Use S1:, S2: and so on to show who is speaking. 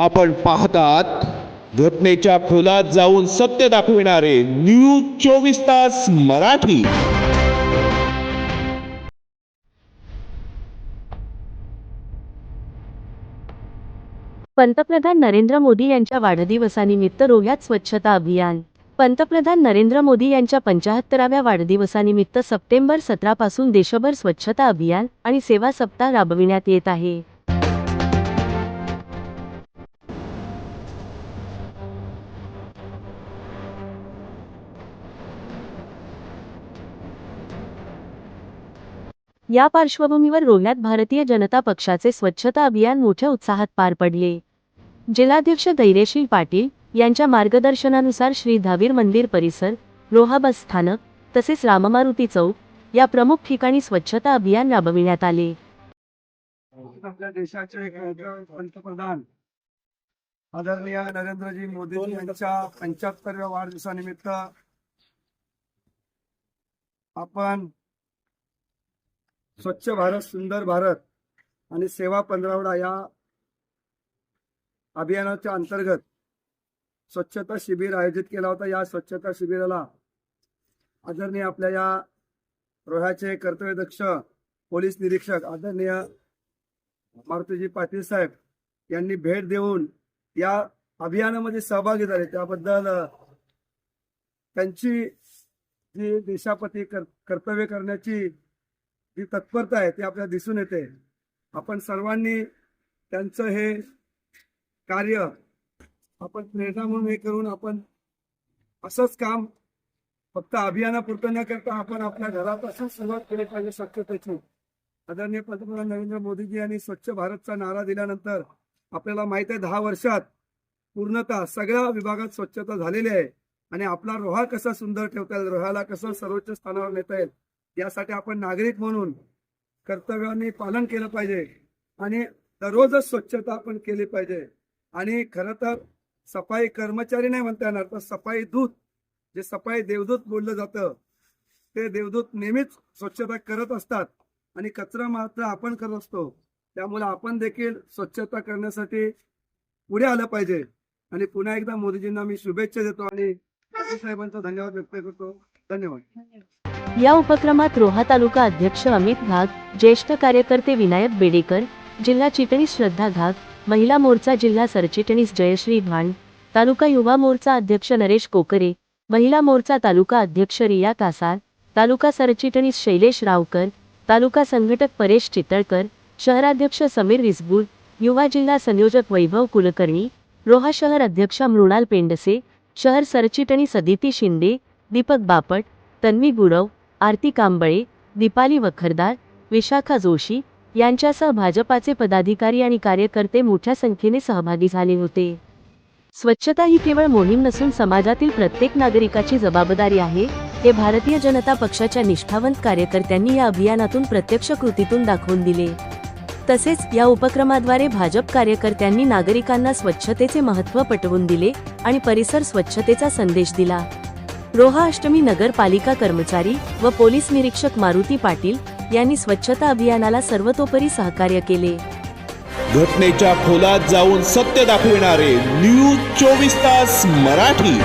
S1: आपण पाहतात घटनेच्या खोलात जाऊन सत्य दाखविणारे न्यूज चोवीस तास मराठी.
S2: पंतप्रधान नरेंद्र मोदी यांच्या वाढदिवसानिमित्त रोह्यात स्वच्छता अभियान. पंतप्रधान नरेंद्र मोदी यांच्या पंचाहत्तराव्या वाढदिवसानिमित्त सप्टेंबर सतरापासून देशभर स्वच्छता अभियान आणि सेवा सप्ताह राबविण्यात येत आहे. या पार्श्वभूमीवर रोहण्यात भारतीय जनता पक्षाचे स्वच्छता अभियान मोठ्या उत्साहात पार पडले. जिल्हाध्यक्ष धैर्यशील पाटील यांच्या मार्गदर्शनानुसार श्री धावीर मंदिर परिसर रोहा बस स्थानक तसेच राममारुती चौक या प्रमुख ठिकाणी स्वच्छता अभियान राबविण्यात आले.
S3: आपल्या देशाचे पंतप्रधान आदरणीय नरेंद्रजी मोदी यांच्या पंच्याहत्तरव्या वाढदिवसानिमित्त आपण स्वच्छ भारत सुंदर भारत आणि सेवा पंधरावडा या अभियानाच्या अंतर्गत स्वच्छता शिबिर आयोजित केला होता. या स्वच्छता शिबिराला आदरणीय आपल्या या रोह्याचे कर्तव्यदक्ष पोलीस निरीक्षक आदरणीय मारुतीजी पाटील साहेब यांनी भेट देऊन या अभियानामध्ये सहभागी झाले. त्याबद्दल त्यांची जी देशापती कर्तव्य करण्याची जी तत्परता आहे ती आपल्याला दिसून येते. आपण सर्वांनी त्यांचं हे कार्य आपण प्रेरणा म्हणून हे करून आपण असंच काम फक्त अभियानापुरतं न करता आपण आपल्या घरापासून सुरुवात केली पाहिजे स्वच्छतेची आदरणीय पंतप्रधान नरेंद्र मोदीजी यांनी स्वच्छ भारतचा नारा दिल्यानंतर आपल्याला माहीत आहे दहा वर्षात पूर्णतः सगळ्या विभागात स्वच्छता झालेली आहे आणि आपला रोहा कसा सुंदर ठेवता येईल रोहाला कसं सर्वोच्च स्थानावर नेता येईल यासाठी आपण नागरिक म्हणून कर्तव्याने पालन केलं पाहिजे आणि दररोजच स्वच्छता आपण केली पाहिजे. आणि खरं तर सफाई कर्मचारी नाही म्हणता येणार तर सफाई दूत जे सफाई देवदूत बोललं जातं ते देवदूत नेहमीच स्वच्छता करत असतात आणि कचरा मात्र आपण करत असतो. त्यामुळे आपण देखील स्वच्छता करण्यासाठी पुढे आलं पाहिजे. आणि पुन्हा एकदा मोदीजींना मी शुभेच्छा देतो आणि साहेबांचा धन्यवाद व्यक्त करतो. धन्यवाद.
S2: या उपक्रमात रोहा तालुका अध्यक्ष अमित घाग ज्येष्ठ कार्यकर्ते विनायक बेडेकर जिल्हा चिटणीस श्रद्धा घाग महिला मोर्चा जिल्हा सरचिटणीस जयश्री भांड तालुका युवा मोर्चा अध्यक्ष नरेश कोकरे महिला मोर्चा तालुका अध्यक्ष रिया कासार तालुका सरचिटणीस शैलेश रावकर तालुका संघटक परेश चितळकर शहराध्यक्ष समीर रिसबूर युवा जिल्हा संयोजक वैभव कुलकर्णी रोहा शहर अध्यक्ष मृणाल पेंडसे शहर सरचिटणीस अदिती शिंदे दीपक बापट तन्वी गुरव आरती कांबळे दीपाली वखरदार विशाखा जोशी यांच्यासह भाजपाचे पदाधिकारी आणि कार्यकर्ते मोठ्या संख्येने सहभागी झाले होते. स्वच्छता ही केवळ मोहीम नसून समाजातील प्रत्येक नागरिकाची जबाबदारी आहे हे भारतीय जनता पक्षाच्या निष्ठावंत कार्यकर्त्यांनी या अभियानातून प्रत्यक्ष कृतीतून दाखवून दिले. तसेच या उपक्रमाद्वारे भाजप कार्यकर्त्यांनी नागरिकांना स्वच्छतेचे महत्त्व पटवून दिले आणि परिसर स्वच्छतेचा संदेश दिला. रोहा अष्टमी नगरपालिका कर्मचारी व पोलीस निरीक्षक मारुती पाटील यांनी स्वच्छता अभियानाला सर्वतोपरी सहकार्य केले.
S1: घटनेच्या खोलात जाऊन सत्य दाखविणारे न्यूज चोवीस तास मराठी.